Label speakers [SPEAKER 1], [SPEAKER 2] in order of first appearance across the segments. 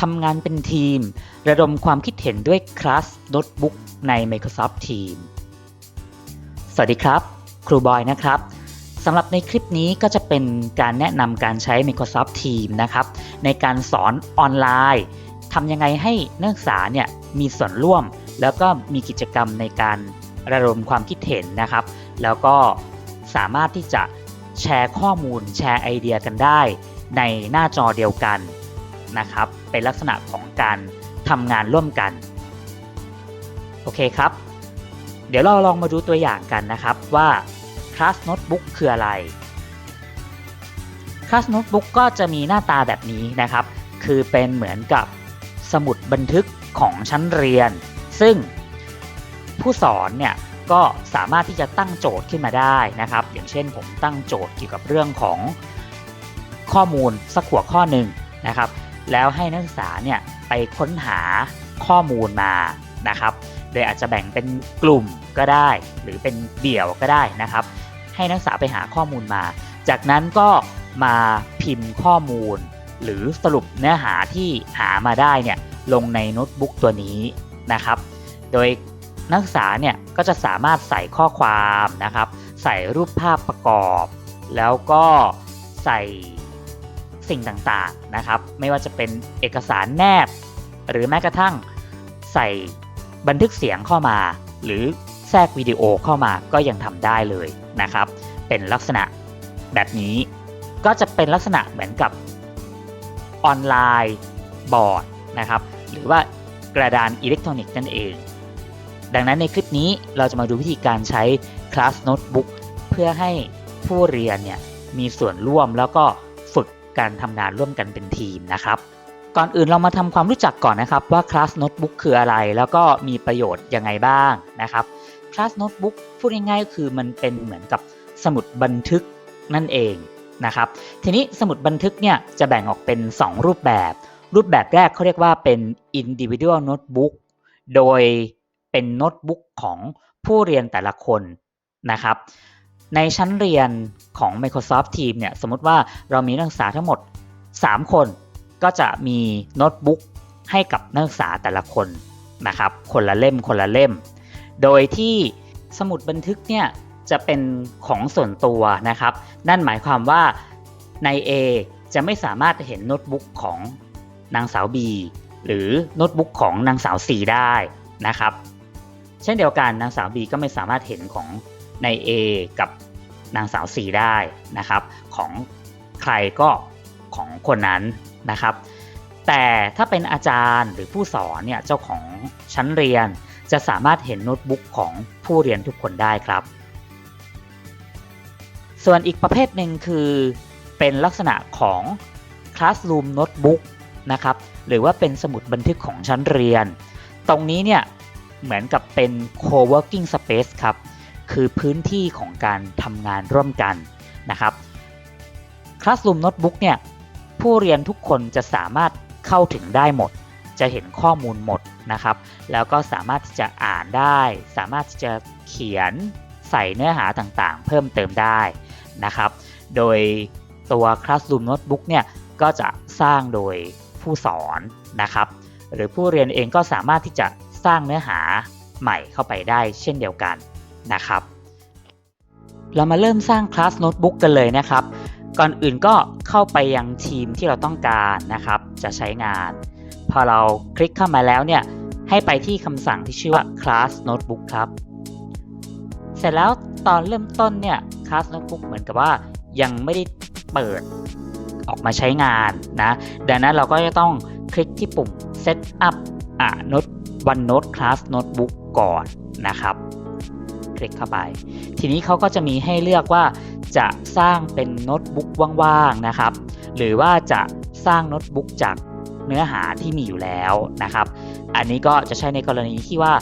[SPEAKER 1] ทำงานเป็นทีม ระดมความคิดเห็นด้วยคลาสโน้ตบุ๊กใน Microsoft Teams สวัสดีครับ ครูบอยนะครับสำหรับในคลิปนี้ก็จะเป็นการแนะนำการใช้ Microsoft Teams นะครับ ในการสอนออนไลน์ทำยังไงให้นักศึกษาเนี่ยมีส่วนร่วม แล้วก็มีกิจกรรมในการระดมความคิดเห็นนะครับ แล้วก็สามารถที่จะแชร์ข้อมูลแชร์ไอเดียกันได้ ในหน้าจอเดียวกัน นะครับ เป็นลักษณะของการทำงานร่วมกัน โอเคครับ เดี๋ยวเราลองมาดูตัวอย่างกันนะครับว่า Class Notebook คืออะไร Class Notebook ก็จะมีหน้าตาแบบนี้นะครับ คือเป็นเหมือนกับสมุดบันทึกของชั้นเรียน ซึ่งผู้สอนเนี่ยก็สามารถที่จะตั้งโจทย์ขึ้นมาได้นะครับ อย่างเช่นผมตั้งโจทย์เกี่ยวกับเรื่องของข้อมูลสักหัวข้อหนึ่งนะครับ แล้วให้นักศึกษาเนี่ยไปค้นหาข้อมูลมานะครับ โดยอาจจะแบ่งเป็นกลุ่มก็ได้ หรือเป็นเดี่ยวก็ได้นะครับ ให้นักศึกษาไปหาข้อมูลมา จากนั้นก็มาพิมพ์ข้อมูล หรือสรุปเนื้อหาที่หามาได้เนี่ยลงในโน้ตบุ๊กตัวนี้นะครับ โดยนักศึกษาเนี่ยก็จะสามารถใส่ข้อความนะครับ ใส่รูปภาพประกอบ แล้วก็ใส่ สิ่งต่างๆนะครับ ไม่ว่าจะเป็นเอกสารแนบ หรือแม้กระทั่งใส่บันทึกเสียงเข้ามา หรือแทรกวิดีโอเข้ามาก็ยังทำได้เลยนะครับ เป็นลักษณะแบบนี้ก็จะเป็นลักษณะเหมือนกับออนไลน์บอร์ดนะครับ หรือว่ากระดานอิเล็กทรอนิกส์นั่นเอง ดังนั้นในคลิปนี้เราจะมาดูวิธีการใช้ Class Notebook เพื่อให้ผู้เรียนเนี่ยมีส่วนร่วมแล้วก็ การทำงานร่วมกันเป็นทีมนะครับ ก่อนอื่นเรามาทำความรู้จักก่อนนะครับว่า Class Notebook คืออะไร แล้วก็มีประโยชน์ยังไงบ้างนะครับ Class Notebook พูดง่ายๆก็คือมันเป็นเหมือนกับสมุดบันทึกนั่นเองนะครับ ทีนี้สมุดบันทึกเนี่ยจะแบ่งออกเป็น 2 รูปแบบ รูปแบบแรกเขาเรียกว่าเป็น individual notebook โดยเป็นโน้ตบุ๊กของผู้เรียนแต่ละคนนะครับ ในชั้นเรียนของ Microsoft Teams เนี่ยสมมติว่าเรามีนักศึกษาทั้งหมด 3 คนก็จะมีโน้ตบุ๊กให้กับนักศึกษาแต่ละคนนะครับ คนละเล่มคนละเล่ม โดยที่สมุดบันทึกเนี่ยจะเป็นของส่วนตัวนะครับ นั่นหมายความว่าใน A จะไม่สามารถเห็นโน้ตบุ๊กของนางสาว B หรือโน้ตบุ๊กของนางสาว C ได้นะครับ เช่นเดียวกันนางสาว B ก็ไม่สามารถเห็นของ ใน A กับนางสาว C ได้นะครับ ของใครก็ของคนนั้นนะครับ แต่ถ้าเป็นอาจารย์หรือผู้สอนเนี่ยเจ้าของชั้นเรียนจะสามารถเห็นโน้ตบุ๊กของผู้เรียนทุกคนได้ครับ ส่วนอีกประเภทหนึ่งคือเป็นลักษณะของ Classroom Notebook นะครับ หรือว่าเป็นสมุดบันทึกของชั้นเรียน ตรงนี้เนี่ยเหมือนกับเป็น co-working space ครับ คือพื้นที่ของการทำงานร่วมกันนะครับ Classroom Notebook เนี่ยผู้เรียนทุกคนจะสามารถเข้าถึงได้หมด จะเห็นข้อมูลหมดนะครับ แล้วก็สามารถที่จะอ่านได้ สามารถที่จะเขียนใส่เนื้อหาต่างๆ เพิ่มเติมได้นะครับ โดยตัว Classroom Notebook เนี่ยก็จะสร้างโดยผู้สอนนะครับ หรือผู้เรียนเองก็สามารถที่จะสร้างเนื้อหาใหม่เข้าไปได้เช่นเดียวกัน นะครับ เรามาเริ่มสร้าง Class Notebook กันเลยนะครับ ก่อนอื่นก็เข้าไปยังทีมที่เราต้องการนะครับ จะใช้งาน พอเราคลิกเข้ามาแล้วเนี่ย ให้ไปที่คำสั่งที่ชื่อว่า Class Notebook ครับ เสร็จแล้วตอนเริ่มต้นเนี่ย Class Notebook เหมือนกับว่ายังไม่ได้เปิดออกมาใช้งานนะ ดังนั้นเราก็จะต้องคลิกที่ปุ่ม Set up อะ Note OneNote Class Notebook ก่อนนะครับ คลิกเข้าไป ทีนี้เขาก็จะมีให้เลือกว่าจะสร้างเป็นโน้ตบุ๊กว่างๆนะครับ หรือว่าจะสร้างโน้ตบุ๊กจากเนื้อหาที่มีอยู่แล้วนะครับ อันนี้ก็จะใช้ในกรณีที่ว่า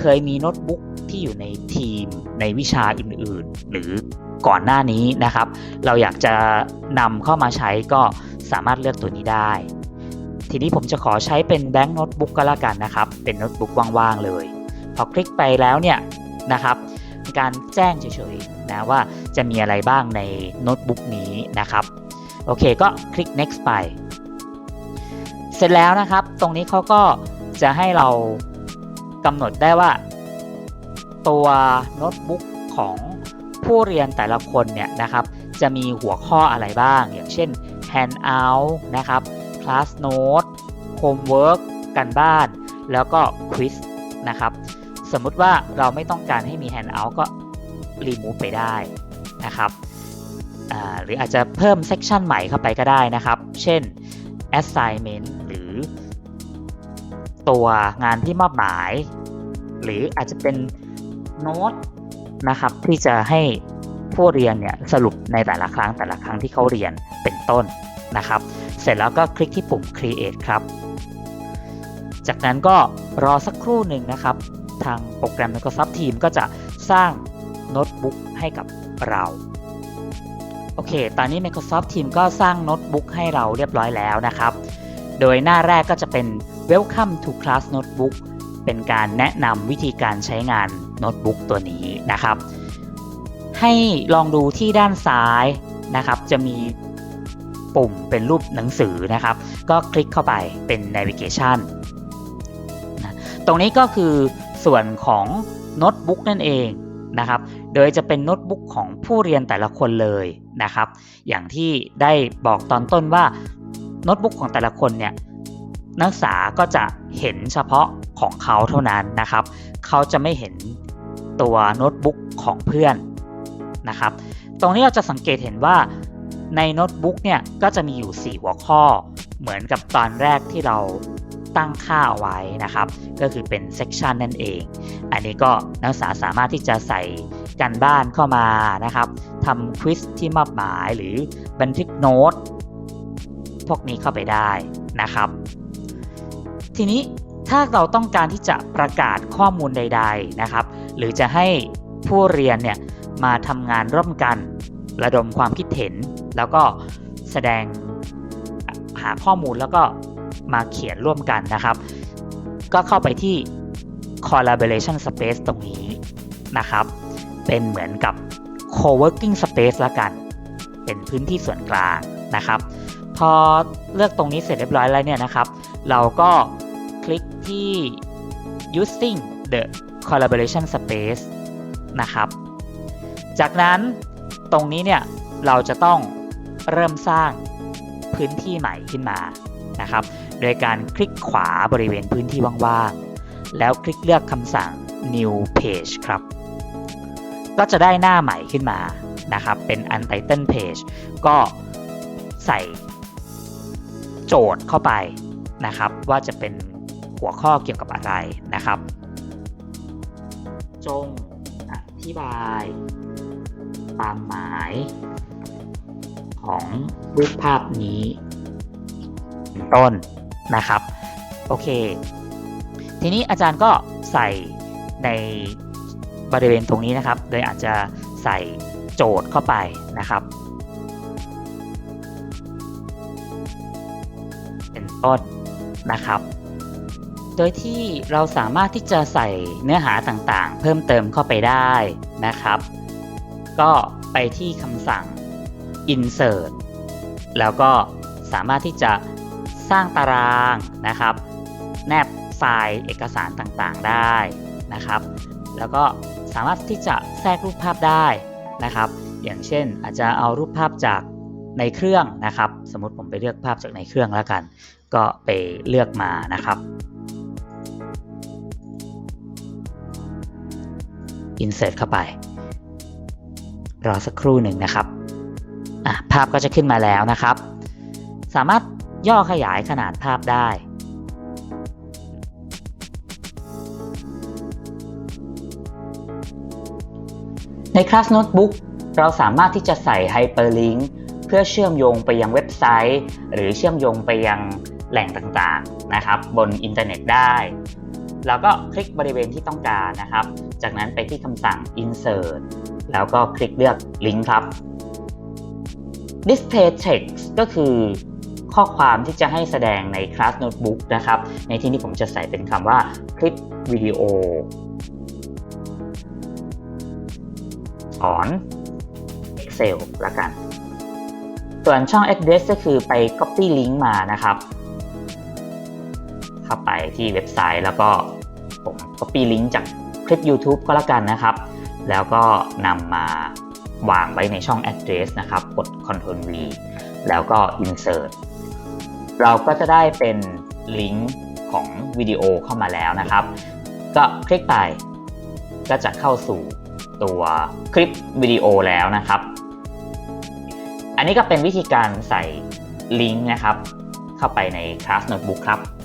[SPEAKER 1] เคยมีโน้ตบุ๊กที่อยู่ในทีมในวิชาอื่นๆ หรือก่อนหน้านี้นะครับ เราอยากจะนำเข้ามาใช้ก็สามารถเลือกตัวนี้ได้ ทีนี้ผมจะขอใช้เป็นแบงค์โน้ตบุ๊กก็แล้วกันนะครับ เป็นโน้ตบุ๊กว่างๆเลย พอคลิกไปแล้วเนี่ย นะครับการแจ้งเฉยๆนะว่าจะมีอะไรบ้างในโน้ตบุ๊กนี้นะครับโอเคก็คลิก next ไป เสร็จแล้วนะครับ ตรงนี้เขาก็จะให้เรากำหนดได้ว่า ตัวโน้ตบุ๊กของผู้เรียนแต่ละคนเนี่ยนะครับ จะมีหัวข้ออะไรบ้าง อย่างเช่น handout นะครับ class note homework กันบ้าน แล้วก็ quiz นะครับ สมมุติว่าเราไม่ต้องการให้มี handout ก็ remove ไปได้นะครับหรืออาจจะเพิ่ม section ใหม่เข้าไปก็ได้นะครับ เช่น assignment หรือ ตัวงานที่มอบหมาย หรืออาจจะเป็นโน้ตนะครับที่จะให้ผู้เรียนเนี่ยสรุปในแต่ละครั้งแต่ละครั้งที่เขาเรียนเป็นต้นนะครับ เสร็จแล้วก็คลิกที่ปุ่ม create ครับ จากนั้นก็รอสักครู่หนึ่งนะครับ ทางโปรแกรม Microsoft Teams ก็จะสร้างโน้ตบุ๊กให้กับเราโอเค ตอนนี้ Microsoft Teams ก็สร้างโน้ตบุ๊กให้เราเรียบร้อยแล้วนะครับ โดยหน้าแรกก็จะเป็น Welcome to Class Notebook เป็นการแนะนำวิธีการใช้งานโน้ตบุ๊กตัวนี้นะครับ ให้ลองดูที่ด้านซ้ายนะครับ จะมีปุ่มเป็นรูปหนังสือนะครับ ก็คลิกเข้าไปเป็น navigation นะตรงนี้ก็คือ ส่วนของโน้ตบุ๊กนั่นเองนะครับ โดยจะเป็นโน้ตบุ๊กของผู้เรียนแต่ละคนเลยนะครับ อย่างที่ได้บอกตอนต้นว่าโน้ตบุ๊กของแต่ละคนเนี่ยนักศึกษาก็จะเห็นเฉพาะของเขาเท่านั้นนะครับ เขาจะไม่เห็นตัวโน้ตบุ๊กของเพื่อนนะครับ ตรงนี้เราจะสังเกตเห็นว่าในโน้ตบุ๊กเนี่ยก็จะมีอยู่ 4 หัวข้อ เหมือนกับตอนแรกที่เรา ตั้งค่าเอาไว้นะครับ ก็คือเป็นเซกชันนั่นเอง อันนี้ก็นักศึกษาสามารถที่จะใส่กันบ้านเข้ามานะครับทำควิสที่มอบหมายหรือบันทึกโน้ตพวกนี้เข้าไปได้นะครับ ทีนี้ถ้าเราต้องการที่จะประกาศข้อมูลใด ๆนะครับ หรือจะให้ผู้เรียนเนี่ยมาทำงานร่วมกัน ระดมความคิดเห็น แล้วก็แสดงหาข้อมูลแล้วก็ มาเขียนร่วมกันนะครับ ก็เข้าไปที่ collaboration space ตรงนี้นะครับ เป็นเหมือนกับ co-working space ละกัน เป็นพื้นที่ส่วนกลางนะครับ พอเลือกตรงนี้เสร็จเรียบร้อยแล้วเนี่ยนะครับ เราก็คลิกที่ using the collaboration space นะครับ จากนั้นตรงนี้เนี่ยเราจะต้องเริ่มสร้างพื้นที่ใหม่ขึ้นมานะครับ โดยการคลิกขวาบริเวณพื้นที่ว่างๆ แล้วคลิกเลือกคำสั่ง new page ครับ ก็จะได้หน้าใหม่ขึ้นมานะครับ เป็น untitled page ก็ใส่โจทย์เข้าไปนะครับ ว่าจะเป็นหัวข้อเกี่ยวกับอะไรนะครับ จงอธิบายความหมายของรูปภาพนี้เป็นต้น นะครับโอเค ทีนี้อาจารย์ก็ใส่ในบริเวณตรงนี้นะครับ โดยอาจจะใส่โจทย์เข้าไปนะครับ เป็นต้นนะครับ โดยที่เราสามารถที่จะใส่เนื้อหาต่างๆ เพิ่มเติมเข้าไปได้นะครับ ก็ไปที่คำสั่ง insert แล้วก็สามารถที่จะ สร้างตารางนะครับ แนบไฟล์เอกสารต่างๆได้นะครับ แล้วก็สามารถที่จะแทรกรูปภาพได้นะครับ อย่างเช่นอาจจะเอารูปภาพจากในเครื่องนะครับ สมมติผมไปเลือกภาพจากในเครื่องแล้วกัน ก็ไปเลือกมานะครับ insert เข้าไปรอสักครู่หนึ่งนะครับ ภาพก็จะขึ้นมาแล้วนะครับ สามารถ ย่อขยายขนาดภาพได้ในคลาสโน้ตบุ๊กเราสามารถที่จะใส่ไฮเปอร์ลิงก์เพื่อเชื่อมโยงไปยังเว็บไซต์ หรือเชื่อมโยงไปยังแหล่งต่างๆนะครับบนอินเทอร์เน็ตได้ แล้วก็คลิกบริเวณที่ต้องการนะครับ จากนั้นไปที่คำสั่ง insert แล้วก็คลิกเลือกลิงก์ครับ display text ก็คือ ข้อความที่จะให้แสดงใน class notebook นะครับ ในที่นี้ผมจะใส่เป็นคำว่าคลิปวิดีโอสอน Excel ละกัน ส่วนช่อง address ก็คือไป copy link มานะครับ เข้าไปที่เว็บไซต์แล้วก็ผม copy ลิงก์จากคลิป YouTube ก็แล้วกันนะครับ แล้วก็นำมาวางไว้ในช่อง address นะครับ กด Ctrl V แล้วก็ insert เราก็จะได้เป็นลิงก์ของวิดีโอเข้ามาแล้วนะครับ ก็คลิกไปก็จะเข้าสู่ตัวคลิปวิดีโอแล้วนะครับ อันนี้ก็เป็นวิธีการใส่ลิงก์นะครับ เข้าไปใน Class Notebook ครับครับ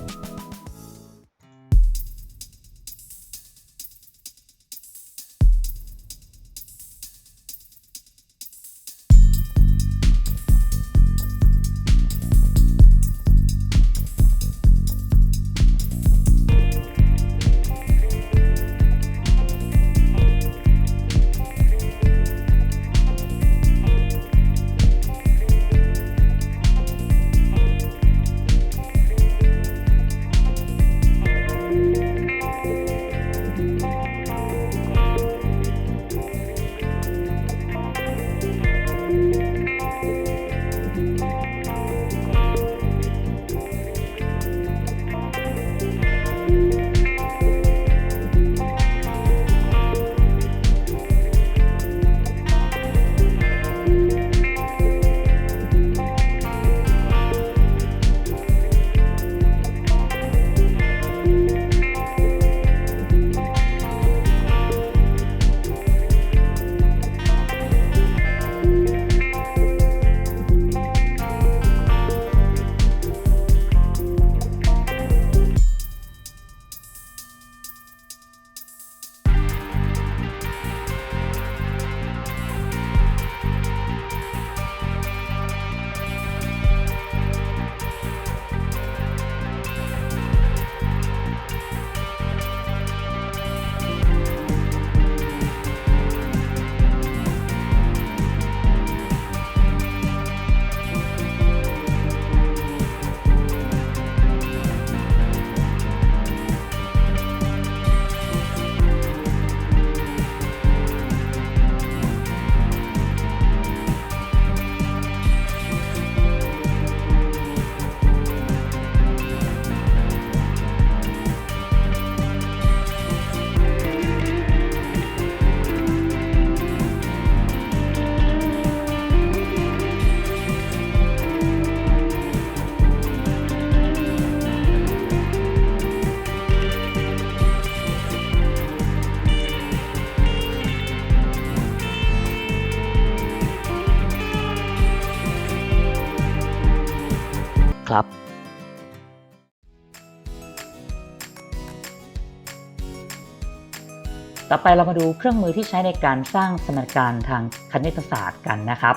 [SPEAKER 1] ต่อไปเรามาดูเครื่องมือที่ใช้ในการสร้างสมการทางคณิตศาสตร์กันนะครับ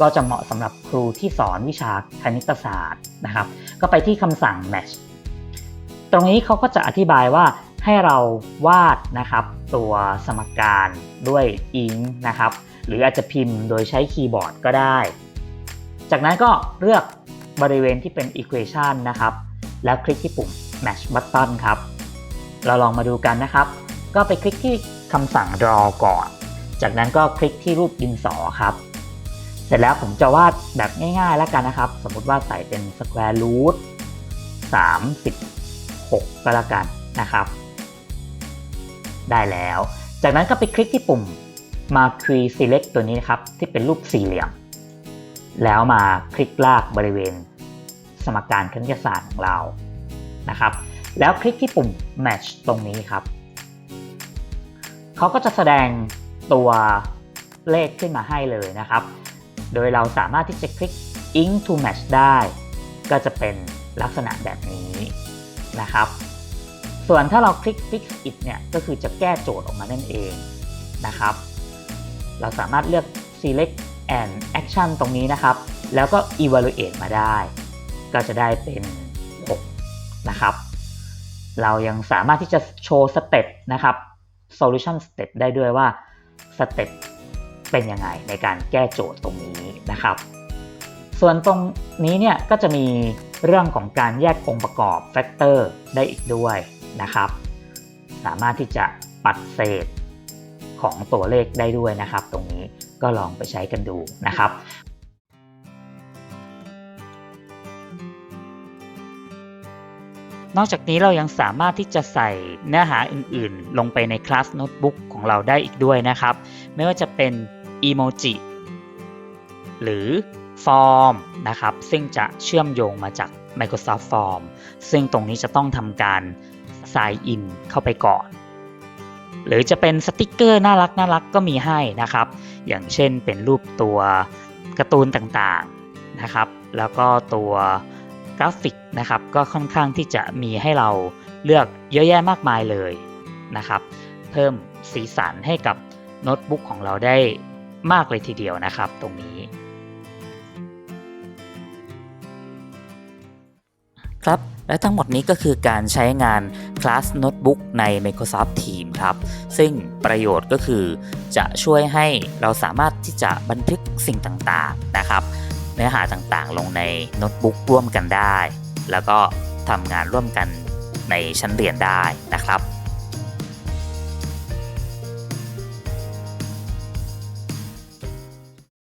[SPEAKER 1] ก็จะเหมาะสำหรับครูที่สอนวิชาคณิตศาสตร์นะครับ ก็ไปที่คำสั่ง match ตรงนี้เขาก็จะอธิบายว่าให้เราวาดนะครับ ตัวสมการด้วยอิงนะครับ หรืออาจจะพิมพ์โดยใช้คีย์บอร์ดก็ได้ จากนั้นก็เลือกบริเวณที่เป็น equation นะครับ แล้วคลิกที่ปุ่ม match button ครับ เราลองมาดูกันนะครับ ก็ไปคลิกที่คำสั่ง draw ก่อน จากนั้นก็คลิกที่รูปดินสอครับ เสร็จแล้วผมจะวาดแบบง่ายๆแล้วกันนะครับ สมมติว่าใส่เป็น square root 36 ก็แล้วกันนะครับ ได้แล้ว จากนั้นก็ไปคลิกที่ปุ่ม marquee select ตัวนี้นะครับ ที่เป็นรูปสี่เหลี่ยม แล้วมาคลิกลากบริเวณ สมการคณิตศาสตร์ของเรานะครับ แล้วคลิกที่ปุ่ม match ตรงนี้ครับ เขาก็จะแสดงตัวเลขขึ้นมาให้เลยนะครับ โดยเราสามารถที่จะคลิก ink to match ได้ ก็จะเป็นลักษณะแบบนี้นะครับ ส่วนถ้าเราคลิก fix it เนี่ยก็คือจะแก้โจทย์ออกมานั่นเองนะครับ เราสามารถเลือก select and action ตรงนี้นะครับ แล้วก็ evaluate มาได้ ก็จะได้เป็น6นะครับ เรายังสามารถที่จะโชว์สเต็ปนะครับ solution step ได้ด้วยว่าสเต็ปเป็นยังไงในการแก้โจทย์ตรงนี้นะครับ ส่วนตรงนี้เนี่ยก็จะมีเรื่องของการแยกองค์ประกอบแฟกเตอร์ได้อีกด้วยนะครับ สามารถที่จะปัดเศษของตัวเลขได้ด้วยนะครับ ตรงนี้ก็ลองไปใช้กันดูนะครับ นอกจากนี้เรายังสามารถที่จะใส่เนื้อหาอื่นๆ ลงไปในคลาสโน้ตบุ๊กของเราได้อีกด้วยนะครับ ไม่ว่าจะเป็นอีโมจิหรือฟอร์มนะครับ ซึ่งจะเชื่อมโยงมาจาก Microsoft Form ซึ่งตรงนี้จะต้องทำการ sign in เข้าไปก่อน หรือจะเป็นสติกเกอร์น่ารักน่ารักก็มีให้นะครับ อย่างเช่นเป็นรูปตัวการ์ตูนต่างๆนะครับ แล้วก็ตัว กราฟิกนะครับก็ค่อนข้างที่จะมีให้เราเลือกเยอะแยะมากมายเลยนะครับ เพิ่มสีสันให้กับโน้ตบุ๊กของเราได้มากเลยทีเดียวนะครับตรงนี้ ครับและทั้งหมดนี้ก็คือการใช้งาน Class Notebook ใน Microsoft Teams ครับ ซึ่งประโยชน์ก็คือจะช่วยให้เราสามารถที่จะบันทึกสิ่งต่างๆนะครับ เนื้อหาต่างๆ ลงในโน้ตบุ๊กร่วมกันได้ แล้วก็ทำงานร่วมกันในชั้นเรียนได้นะครับ